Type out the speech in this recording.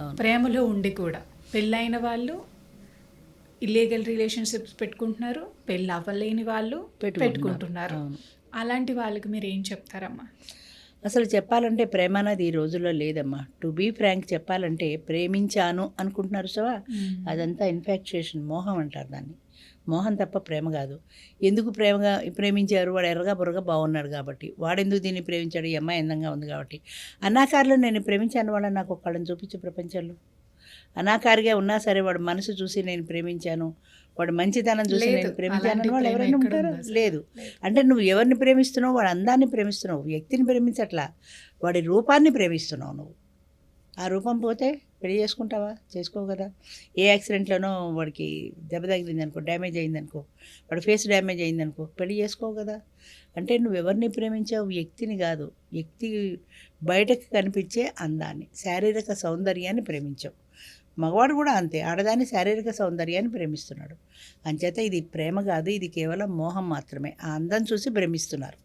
ప్రేమలో ఉండి కూడా. పెళ్ళైన వాళ్ళు ఇల్లీగల్ రిలేషన్షిప్స్ పెట్టుకుంటున్నారు పెళ్ళి అవ్వలేని వాళ్ళు పెట్టుకుంటున్నారు. అలాంటి వాళ్ళకి మీరు ఏం చెప్తారమ్మా? అసలు చెప్పాలంటే ప్రేమ అన్నది ఈ రోజుల్లో లేదమ్మా. టు బీ ఫ్రాంక్ చెప్పాలంటే ప్రేమించాను అనుకుంటున్నారు సవా? అదంతా ఇన్ఫాక్చుయేషన్ మోహం అంటారు దాన్ని. మోహం తప్ప ప్రేమ కాదు. ఎందుకు ప్రేమగా ప్రేమించారు? వాడు ఎర్రగా బుర్రగా బాగున్నాడు కాబట్టి. వాడెందుకు దీన్ని ప్రేమించాడు? ఈ అమ్మాయి అందంగా ఉంది కాబట్టి. అనాకారులు నేను ప్రేమించాను వాళ్ళని నాకు ఒక్కళ్ళని చూపించు ప్రపంచంలో. అనాకారిగా ఉన్నా సరే వాడు మనసు చూసి నేను ప్రేమించాను వాడు మంచితనం చూసి. నేను ప్రేమించాను వాళ్ళు ఎవరైనా ఉంటారా? లేదు అంటే నువ్వు ఎవరిని ప్రేమిస్తున్నావు వాడు అందాన్ని ప్రేమిస్తున్నావు వ్యక్తిని ప్రేమించట్లా వాడి రూపాన్ని ప్రేమిస్తున్నావు నువ్వు ఆ రూపం పోతే పెళ్ళి చేసుకుంటావా? చేసుకోవు కదా. ఏ యాక్సిడెంట్లోనో వాడికి దెబ్బ తగిలింది అనుకో డ్యామేజ్ అయింది అనుకో వాడి ఫేస్ డ్యామేజ్ అయింది అనుకో పెళ్ళి చేసుకోవు కదా. అంటే నువ్వు ఎవరిని ప్రేమించావు? వ్యక్తిని కాదు. వ్యక్తి బయటకు కనిపించే అందాన్ని శారీరక సౌందర్యాన్ని ప్రేమించావు. మగవాడు కూడా అంతే. ఆడదాని శారీరక సౌందర్యాన్ని ప్రేమిస్తున్నాడు. అంచేత ఇది ప్రేమ కాదు. ఇది కేవలం మోహం మాత్రమే. ఆ అందం చూసి భ్రమిస్తున్నారు